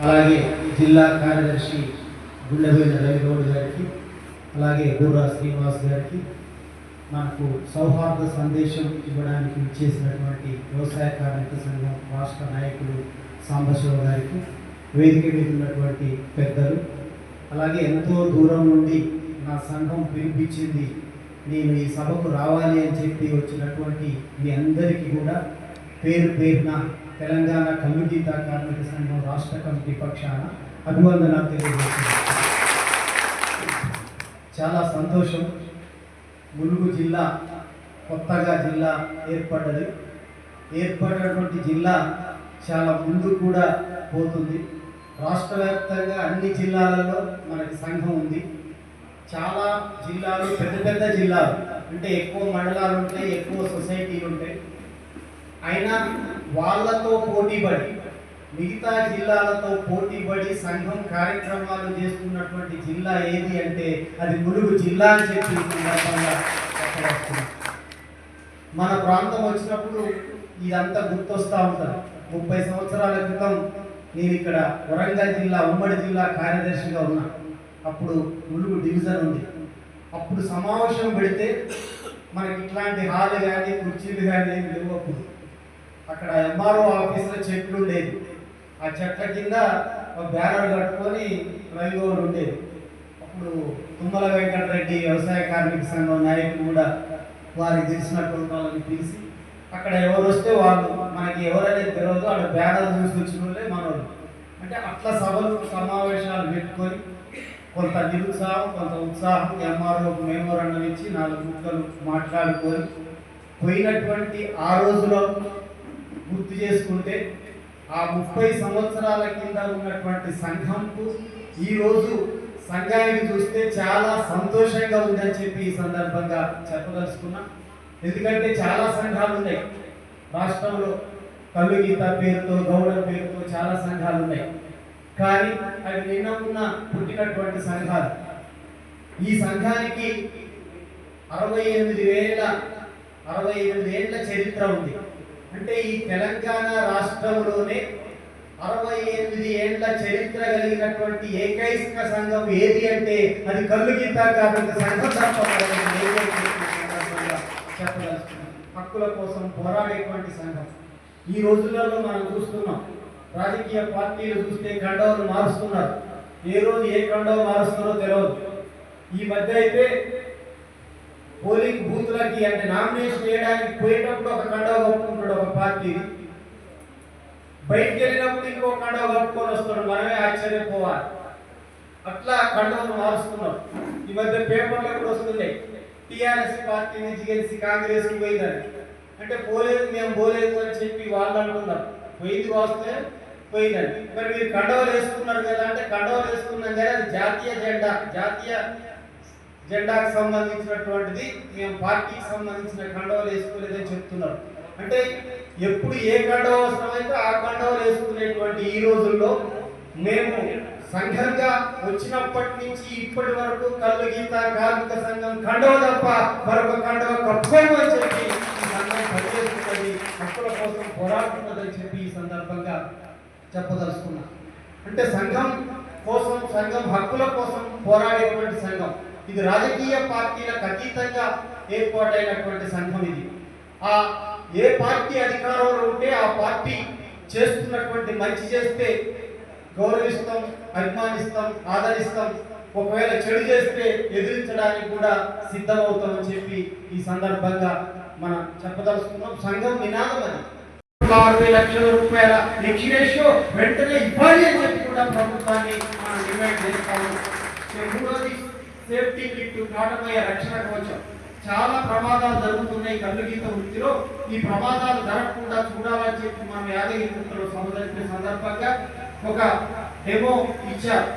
అలాగే జిల్లా కార్యదర్శి గుండెబోయిన రవిగౌడ్ గారికి అలాగే బూరా శ్రీనివాస్ గారికి మనకు సౌహార్ద సందేశం ఇవ్వడానికి ఇచ్చేసినటువంటి వ్యవసాయ కార్మిక సంఘం రాష్ట్ర నాయకులు సాంబశివ గారికి వేదిక మీద ఉన్నటువంటి పెద్దలు అలాగే ఎంతో దూరం నుండి నా సంఘం పిలిపించింది నేను ఈ సభకు రావాలి అని చెప్పి వచ్చినటువంటి మీ అందరికీ కూడా పేరు పేరున తెలంగాణ కమ్యూనిటీ కార్మిక సంఘం రాష్ట్ర కమిటీ పక్షాన అభివందనాలు తెలియజేస్తున్నాను. చాలా సంతోషం. ములుగు జిల్లా కొత్తగా జిల్లా ఏర్పడ్డది. ఏర్పడినటువంటి జిల్లా చాలా ముందు కూడా పోతుంది. రాష్ట్ర వ్యాప్తంగా అన్ని జిల్లాలలో మనకి సంఘం ఉంది. చాలా జిల్లాలు పెద్ద పెద్ద జిల్లాలు. అంటే ఎక్కువ మండలాలు ఉంటాయి ఎక్కువ సొసైటీలు ఉంటాయి. అయినా వాళ్ళతో పోటీపడి మిగతా జిల్లాలతో పోటీపడి సంఘం కార్యక్రమాలు చేస్తున్నటువంటి జిల్లా ఏది అంటే అది ములుగు జిల్లా అని చెప్పి సందర్భంగా మన ప్రాంతం వచ్చినప్పుడు ఇదంతా గుర్తొస్తూ ఉంటారు. ముప్పై సంవత్సరాల క్రితం నేను ఇక్కడ వరంగల్ జిల్లా ఉమ్మడి జిల్లా కార్యదర్శిగా ఉన్నా. అప్పుడు ములుగు డివిజన్ ఉంది. అప్పుడు సమావేశం పెడితే మనకి ఇట్లాంటి హాల్ కానీ కుర్చీలు కానీ ఏమి లేవు అప్పుడు అక్కడ ఎంఆర్ఓ ఆఫీస్లో చెట్లు ఉండేవి. ఆ చెట్ల కింద ఒక బ్యానర్ కట్టుకొని రవిగౌడ్ ఉండేది అప్పుడు తుమ్మల వెంకటరెడ్డి వ్యవసాయ కార్మిక సంఘం నాయకులు కూడా వారికి తెలిసినటువంటి వాళ్ళని పిలిచి అక్కడ ఎవరు వస్తే వాళ్ళు మనకి ఎవరైతే తెలియదు అక్కడ బ్యానర్ చూసి వచ్చిన వాళ్ళే మనోళ్ళు. అంటే అట్లా సభలు సమావేశాలు పెట్టుకొని కొంత నిరుత్సాహం కొంత ఉత్సాహం ఎంఆర్ఓ మెమోరాండం ఇచ్చి నాలుగు ముక్కలు మాట్లాడుకొని పోయినటువంటి ఆ రోజులో గుర్తు చేసుకుంటే ఆ ముప్పై సంవత్సరాల కింద ఉన్నటువంటి సంఘంకు ఈరోజు సంఘాన్ని చూస్తే చాలా సంతోషంగా ఉందని చెప్పి ఈ సందర్భంగా చెప్పదలుచుకున్నా. ఎందుకంటే చాలా సంఘాలు ఉన్నాయి. రాష్ట్రంలో కళ్ళు గీత పేరుతో గౌడ పేరుతో చాలా సంఘాలు ఉన్నాయి. కానీ అవి నిన్న ఉన్న పుట్టినటువంటి సంఘాలు. ఈ సంఘానికి అరవై ఎనిమిది వేల అరవై ఎనిమిది ఏళ్ళ చరిత్ర ఉంది. అంటే ఈ తెలంగాణ రాష్ట్రంలోనే అరవై ఎనిమిది ఏళ్ళ చరిత్ర కలిగినటువంటి ఏకైక సంఘం ఏది అంటే అది కళ్ళు గీత కార్మిక సంఘం హక్కుల కోసం పోరాడేటువంటి సంఘం. ఈ రోజులలో మనం చూస్తున్నాం రాజకీయ పార్టీలు చూస్తే కండవలు మారుస్తున్నారు. ఏ రోజు ఏ కండవ మారుస్తారో తెలియదు ఈ మధ్య అయితే పోలింగ్ బూత్లకి అంటే నామినేషన్ వేయడానికి పోయేటప్పుడు ఒక కండవ కప్పుకుంటాడు ఒక పార్టీ. బయటికి వెళ్ళినప్పుడు ఇంకో కండవ కప్పుకొని వస్తాడు మనమే ఆశ్చర్యపోవాలి. అట్లా కండవను మారుస్తున్నాం ఈ మధ్య పేపర్లో కూడా వస్తున్నాయి? టీఆర్ఎస్ పార్టీ నుంచి గెలిచి కాంగ్రెస్కి పోయిందని. అంటే పోలేదు మేము పోలేదు అని చెప్పి వాళ్ళు అంటున్నారు పోయింది వస్తే పోయిందండి మరి మీరు కండవలు వేసుకున్నారు కదా అంటే కండవలు వేసుకున్నాం కానీ అది జాతీయ జెండా జాతీయ జెండాకు సంబంధించినటువంటిది మేము పార్టీకి సంబంధించిన కండవలు వేసుకోలేదని చెప్తున్నారు అంటే ఎప్పుడు ఏ కండవ అవసరమైతే ఆ కండవలు వేసుకునేటువంటి ఈ రోజుల్లో మేము సంఘంగా వచ్చినప్పటి నుంచి ఇప్పటి వరకు కళ్ళు గీత కార్మిక సంఘం కండవ తప్ప మరొక కండవ కప్పుకోము చెప్పి సంఘం పనిచేస్తుందని హక్కుల కోసం పోరాడుతున్నదని చెప్పి ఈ సందర్భంగా చెప్పదలుచుకున్నా. అంటే సంఘం కోసం సంఘం హక్కుల కోసం పోరాడేటువంటి సంఘం. ఇది రాజకీయ పార్టీలకు అతీతంగా ఏర్పాటైనటువంటి సంఘం ఇది. ఆ ఏ పార్టీ అధికారంలో ఉంటే ఆ పార్టీ చేస్తున్నటువంటి మంచి చేస్తే గౌరవిస్తాం అభిమానిస్తాం ఆదరిస్తాం. ఒకవేళ చెడు చేస్తే ఎదిరించడానికి కూడా సిద్ధమవుతామని చెప్పి ఈ సందర్భంగా మనం చెప్పదలుచుకున్నాం. సంఘం నినాదం అది. అరవై లక్షల రూపాయల ఎక్స్రేషియో వెంటనే ఇవ్వాలి అని చెప్పి కూడా ప్రభుత్వాన్ని మనం డిమాండ్ చేస్తాము. మూడోది సేఫ్టీ కిట్ కాటమయ్య రక్షణ కవచం చాలా ప్రమాదాలు జరుగుతున్నాయి కళ్ళు గీత వృత్తిలో. ఈ ప్రమాదాలు జరగకుండా చూడాలని చెప్పి మనం యాదగిరి గుట్టలో సందర్శించిన సందర్భంగా ఒక డెమో ఇచ్చారు.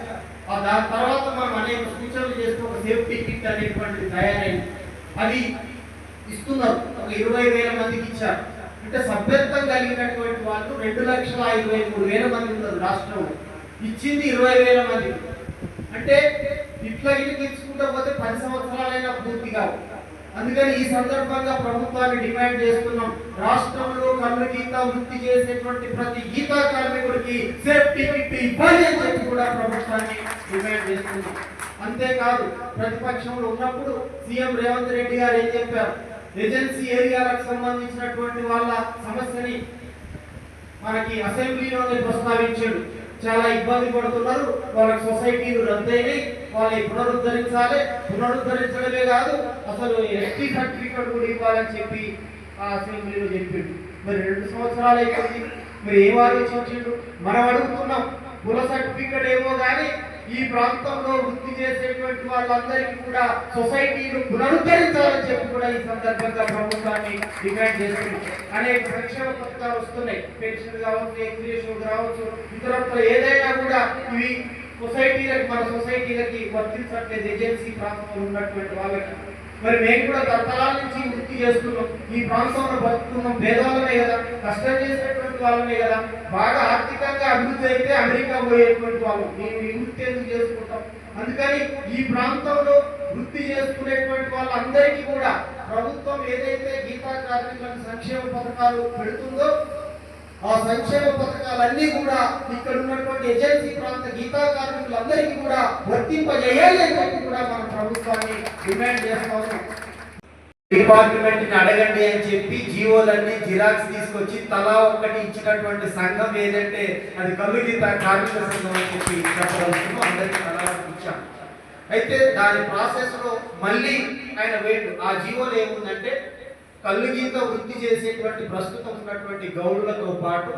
ఆ దాని తర్వాత మనం అనేక సూచనలు చేస్తూ ఒక సేఫ్టీ కిట్ అనేటువంటిది తయారైంది. అది ఇస్తున్నారు. ఒక ఇరవై వేల మందికి ఇచ్చారు. అంటే సభ్యత్వం కలిగినటువంటి వాళ్ళు రెండు లక్షల ఇరవై మూడు వేల మంది ఉన్నారు రాష్ట్రంలో. ఇచ్చింది ఇరవై వేల మంది. అంటే ఇట్లా ఇల్లు తెచ్చుకుంటా పోతే పది సంవత్సరాలైనా పూర్తి కాదు. అందుకని ఈ సందర్భంగా ప్రభుత్వాన్ని డిమాండ్ చేస్తున్నాం. రాష్ట్రంలో కళ్ళు గీత వృత్తి చేసేటువంటి ప్రతి గీతా కార్మికుడికి సేఫ్టీ కిట్ ఇవ్వాలి అని చెప్పి కూడా ప్రభుత్వాన్ని డిమాండ్ చేస్తున్నాం. అంతేకాదు ప్రతిపక్షంలో ఉన్నప్పుడు సీఎం రేవంత్ రెడ్డి గారు ఏం చెప్పారు? ఏజెన్సీ ఏరియాలకు సంబంధించినటువంటి వాళ్ళ సమస్యని మనకి అసెంబ్లీలోనే ప్రస్తావించాడు. చాలా ఇబ్బంది పడుతున్నారు. వాళ్ళకి సొసైటీలు రద్దయినాయి వాళ్ళని పునరుద్ధరించాలి. పునరుద్ధరించడమే కాదు అసలు ఎస్టీ సర్టిఫికెట్ కూడా ఇవ్వాలని చెప్పి ఆ అసెంబ్లీలో చెప్పిండు. మరి రెండు సంవత్సరాలు అయిపోయింది. మరి ఏం ఆలోచించిండు? మనం అడుగుతున్నాం కుల సర్టిఫికెట్ ఏమో కానీ ఈ ప్రాంతంలో వృత్తి చేసేటువంటి వాళ్ళందరికీ కూడా సొసైటీలు పునరుద్ధరించాలని చెప్పి కూడా ఈ సందర్భంగా ప్రభుత్వాన్ని డిమాండ్ చేస్తుంది. అనేక సంక్షేమ పథకాలు వస్తున్నాయి. పెన్షన్ కావచ్చు ఎగ్జిబిషన్ కావచ్చు ఇతరత్ర ఏదైనా కూడా ఇవి సొసైటీలకు మన సొసైటీలకి వర్తించట్లేదు ఏజెన్సీ ప్రాంతంలో ఉన్నటువంటి వాళ్ళకి. మరి మేము కూడా తరతరాల నుంచి వృత్తి చేస్తున్నాం. ఈ ప్రాంతంలో బతుకున్నాం భేదాలనే కదా. కష్టం చేసేటువంటి వాళ్ళమే కదా. బాగా ఆర్థికంగా అభివృద్ధి అయితే అమెరికా పోయేటువంటి వాళ్ళు. మేము ఈ వృత్తి ఎందుకు చేసుకుంటాం? అందుకని ఈ ప్రాంతంలో వృత్తి చేసుకునేటువంటి వాళ్ళందరికీ కూడా ప్రభుత్వం ఏదైతే గీతా కార్మికులకు సంక్షేమ పథకాలు పెడుతుందో ఆ సంక్షేమ పథకాలన్నీ కూడా ఇక్కడ ఉన్నటువంటి ఏజెన్సీ ప్రాంత గీతా కార్మికులందరికీ కూడా వర్తింపజేయాలి అని కూడా మన ప్రభుత్వాన్ని డిమాండ్ చేస్తాము డిపార్ట్మెంట్ని అడగండి అని చెప్పి జీవోలన్నీ జిరాక్స్ తీసుకొచ్చి తలా ఒక్కటి ఇచ్చినటువంటి సంఘం ఏదంటే అది కమిటీ గీత కార్మిక సంఘం అని చెప్పి చెప్పవలసిన అందరికీ తలా ఇచ్చాం. అయితే దాని ప్రాసెస్లో మళ్ళీ ఆయన వేడు ఆ జీవోలు ఏముందంటే కళ్ళు గీత వృత్తి చేసేటువంటి ప్రస్తుతం ఉన్నటువంటి గౌడులతో పాటు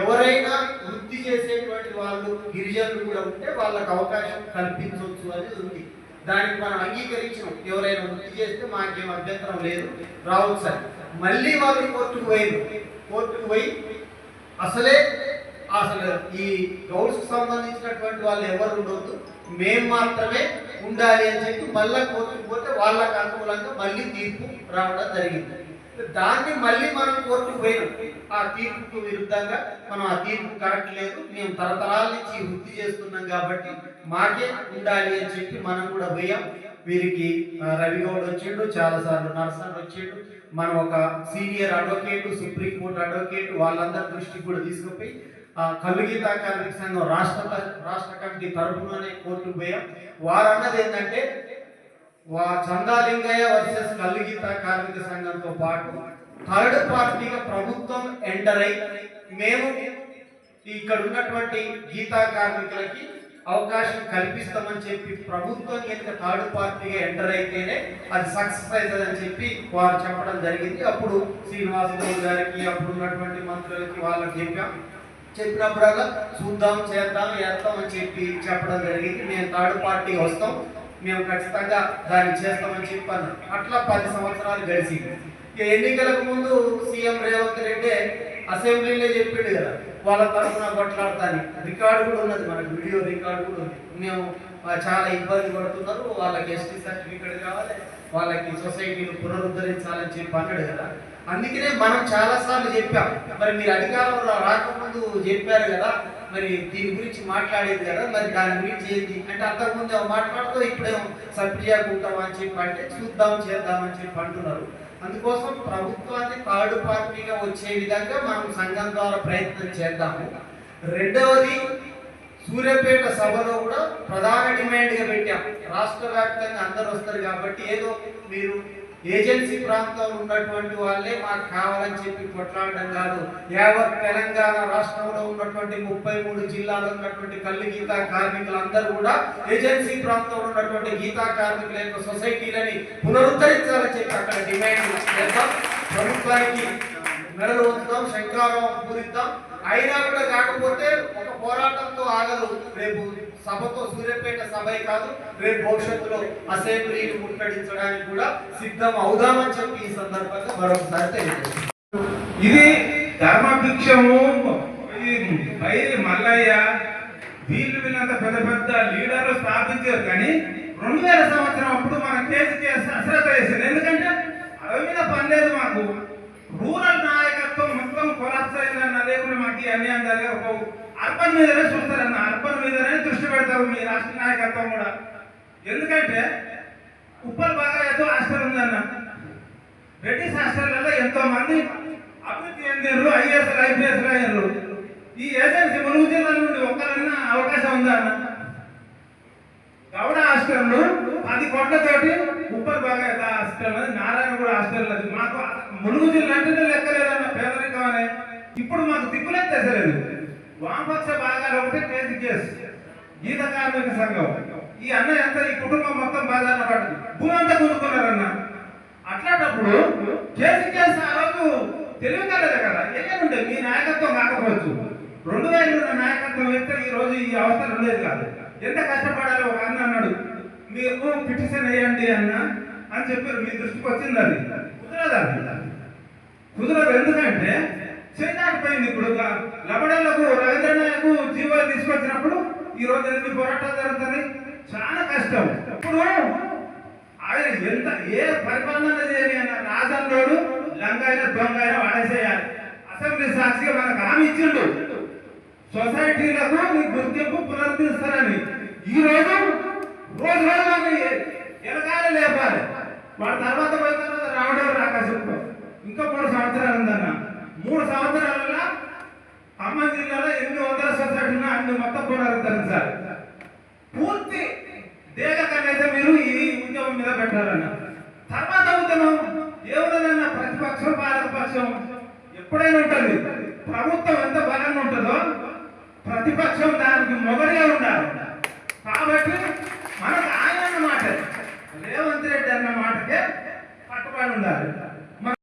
ఎవరైనా వృత్తి చేసేటువంటి వాళ్ళు గిరిజనులు కూడా ఉంటే వాళ్ళకి అవకాశం కల్పించవచ్చు అనేది ఉంది. దానికి మనం అంగీకరించాం ఎవరైనా వృత్తి చేస్తే మాకేం అభ్యంతరం లేదు. రావచ్చు సార్. మళ్ళీ వాళ్ళు కోర్టుకు పోయి కోర్టుకు పోయి అసలే అసలు ఈ గౌడ్స్కి సంబంధించినటువంటి వాళ్ళు ఎవరు ఉండొద్దు. మేము మాత్రమే ఉండాలి అని చెప్పి మళ్ళీ కోర్టుకు పోతే వాళ్ళకు అనుకూలంగా మళ్ళీ తీర్పు రావడం జరిగింది. దాన్ని మళ్ళీ మనం కోర్టుకు పోయినాం. ఆ తీర్పుకు విరుద్ధంగా మనం ఆ తీర్పు కరెక్ట్ లేదు మేము తరతరాల నుంచి వృద్ధి వృత్తి చేస్తున్నాం కాబట్టి మాకే ఉండాలి అని చెప్పి మనం కూడా పోయాం. వీరికి రవిగౌడ్ వచ్చాడు వచ్చిండు చాలా సార్లు నరసన్ వచ్చిండు. మనం ఒక senior advocate supreme court advocate వాళ్ళందరి దృష్టికి కూడా తీసుకుపోయి ఆ, కళ్ళు కార్మిక సంఘం రాష్ట్ర రాష్ట్ర కమిటీ తరపుననే కోర్టుకు పోయాం. వారు అన్నది ఏంటంటే వా చందాలింగయ్య వర్సెస్ కల్లుగీత కార్మిక సంఘంతో పాటు థర్డ్ పార్టీగా ప్రభుత్వం ఎంటర్ అయి మేము ఇక్కడ ఉన్నటువంటి గీతా కార్మికులకి అవకాశం కల్పిస్తామని చెప్పి ప్రభుత్వం కనుక థర్డ్ పార్టీగా ఎంటర్ అయితేనే అది సక్సెస్ అవుతుందని అని చెప్పి వారు చెప్పడం జరిగింది. అప్పుడు శ్రీనివాసరావు గారికి అప్పుడు ఉన్నటువంటి మంత్రులకి వాళ్ళకి చెప్పాం. చెప్పినప్పుడల్లా చూద్దాం చేద్దాం వేద్దాం అని చెప్పి చెప్పడం జరిగింది. మేము థర్డ్ పార్టీ వస్తాం. మేము ఖచ్చితంగా దాన్ని చేస్తామని చెప్పాను. అట్లా పది సంవత్సరాలు గడిచింది. ఎన్నికలకు ముందు సీఎం రేవంత్ రెడ్డి అసెంబ్లీలో చెప్పిండు కదా వాళ్ళ తరఫున కొట్లాడతాను. రికార్డు కూడా ఉన్నది మనకు వీడియో రికార్డు కూడా ఉంది. మేము చాలా ఇబ్బంది పడుతున్నారు. వాళ్ళకి ఎస్టీ సర్టిఫికేట్ కావాలి. వాళ్ళకి సొసైటీని పునరుద్ధరించాలని చెప్పి అన్నాడు కదా. అందుకనే మనం చాలాసార్లు చెప్పాం. మరి మీరు అధికారంలో రాకముందు చెప్పారు కదా మరి దీని గురించి మాట్లాడేది కదా మరి దాని గురించి ఏంటి? అంటే అంతకుముందు మాట్లాడుతూ ఇప్పుడేమో సభ్యాకుంటాం అని చెప్పి అంటే చూద్దాం చేద్దాం అని చెప్పి అంటున్నారు. అందుకోసం ప్రభుత్వాన్ని థర్డ్ పార్టీగా వచ్చే విధంగా మనం సంఘం ద్వారా ప్రయత్నం చేద్దాము. రెండవది సూర్యాపేట సభలో కూడా ప్రధాన డిమాండ్గా పెట్టాం. రాష్ట్ర వ్యాప్తంగా అందరు వస్తారు కాబట్టి ఏదో మీరు ఏజెన్సీ ప్రాంతంలో ఉన్నటువంటి వాళ్ళే మాకు కావాలని చెప్పి కొట్లాడడం కాదు. యావత్ తెలంగాణ రాష్ట్రంలో ఉన్నటువంటి ముప్పై మూడు జిల్లాలో ఉన్నటువంటి కళ్ళు గీతా కార్మికులందరూ కూడా ఏజెన్సీ ప్రాంతంలో ఉన్నటువంటి గీతా కార్మికుల యొక్క సొసైటీలని పునరుద్ధరించాలని చెప్పి అక్కడ డిమాండ్ చేద్దాం ప్రభుత్వానికి మెడలు ఉంచుతాం శంకారం పూరిద్దాం అయినా కూడా కాకపోతే పోరాటంతో ఆగదు. రేపు సభతో సూర్యపేట సభే కాదు రేపు భవిష్యత్తులో అసెంబ్లీని ముట్టడించడానికి కూడా సిద్ధం అవుదామని చెప్పి ఈ సందర్భంగా మరొకసారి తెలియజేస్తాం ఇది ధర్మభిక్షము. బయలు మల్లయ్య వీళ్ళు వీళ్ళంత పెద్ద పెద్ద లీడర్లు స్థాపించారు కానీ రెండు వేల సంవత్సరం అప్పుడు మన కేసు కేసు అశ్రద్ధ చేసింది. ఎందుకంటే అవి మీద పని లేదు మాకు. రూరల్ నాయకత్వం మొత్తం కొలాప్స్ అయిందన్న లేకుండా మాకు అన్యాయం జరిగే ఒక అర్బన్ మీదనే చూస్తారన్న. అర్బన్ మీదనే దృష్టి పెడతారు మీ రాష్ట్ర నాయకత్వం కూడా. ఎందుకంటే ఉప్పల్ బాగా ఏదో హాస్టల్ ఉందన్న. బ్రిటిష్ హాస్టల్లో ఎంతో మంది అభివృద్ధి చెందారు ఐఏఎస్ ఐపీఎస్ అయ్యారు ఈ ఏజెన్సీ ములుగు జిల్లా నుండి ఒక్కరైనా అవకాశం ఉందా అన్న? గౌడ హాస్టల్ పది కోట్లతోటి ఉప్పల్ బాగా హాస్టల్ అది నారాయణగూడ హాస్టల్ అది మాకు మునుగు జిల్లా అంటేనే లెక్కలేదన్న పేదరికం అనే. ఇప్పుడు మాకు దిక్కులెత్తేసలేదు. వామపక్ష భాగాలు ఒకటే కేసు కేసు. గీత కార్మిక సంఘం. ఈ అన్న ఎంత ఈ కుటుంబం మొత్తం బాధాన పడదు భూమి అంతా కొనుక్కున్నారన్న అట్లాంటప్పుడు కేసు కేసు ఆ రోజు తెలివి కదా. ఎక్కడుండే మీ నాయకత్వం కాకపోవచ్చు. రెండు వేలు ఉన్న నాయకత్వం అయితే ఈ రోజు ఈ అవస్థలు ఉండేది కాదు. ఎంత కష్టపడాలి ఒక అన్న అన్నాడు మీరు పిటిషన్ వేయండి అన్న అని చెప్పారు. మీ దృష్టికి వచ్చింది అది. కుదరదు అది. కుదరదు ఎందుకంటే చేయలేకపోయింది ఇప్పుడు లబడలకు రవీంద్రనాథ్ జీవాలు తీసుకొచ్చినప్పుడు ఈ రోజు ఎన్ని పోరాటాలు జరుగుతుంది చాలా కష్టం. ఇప్పుడు ఆయన ఎంత ఏ పరిపాలన చేయని అన్న రాజంలోడు లంగాయన దొంగైన వాడేసేయాలి. అసెంబ్లీ సాక్షిగా మనకు హామీ ఇచ్చిండు. సొసైటీలకు నీ గుర్తింపు పునరుద్ధరిస్తారని. ఈ రోజు రోజు రోజు ఎనకాల లేపాలి. వాళ్ళ తర్వాత పోయిన తర్వాత రావడం రాకాశంలో ఇంకా మూడు సంవత్సరాలు ఉందన్నా. మూడు సంవత్సరాలలో ఖమ్మం జిల్లాలో ఎనిమిది వందల సొసైటీలు అన్ని మొత్తం పునరుద్ధరించాలి పూర్తి దేగ కనైతే మీరు ఈ ఉద్యమం మీద పెట్టాలన్న. తర్వాత ఉద్యమం ఏమున్నదన్న ప్రతిపక్షం పాలకపక్షం ఎప్పుడైనా ఉంటుంది. ప్రభుత్వం ఎంత బలంగా ఉంటుందో ప్రతిపక్షం దానికి మొగడిగా ఉండాలి. కాబట్టి మనకు ఆయన అన్నమాట రేవంత్ రెడ్డి అన్న మాటకే పట్టుబడి ఉండాలి.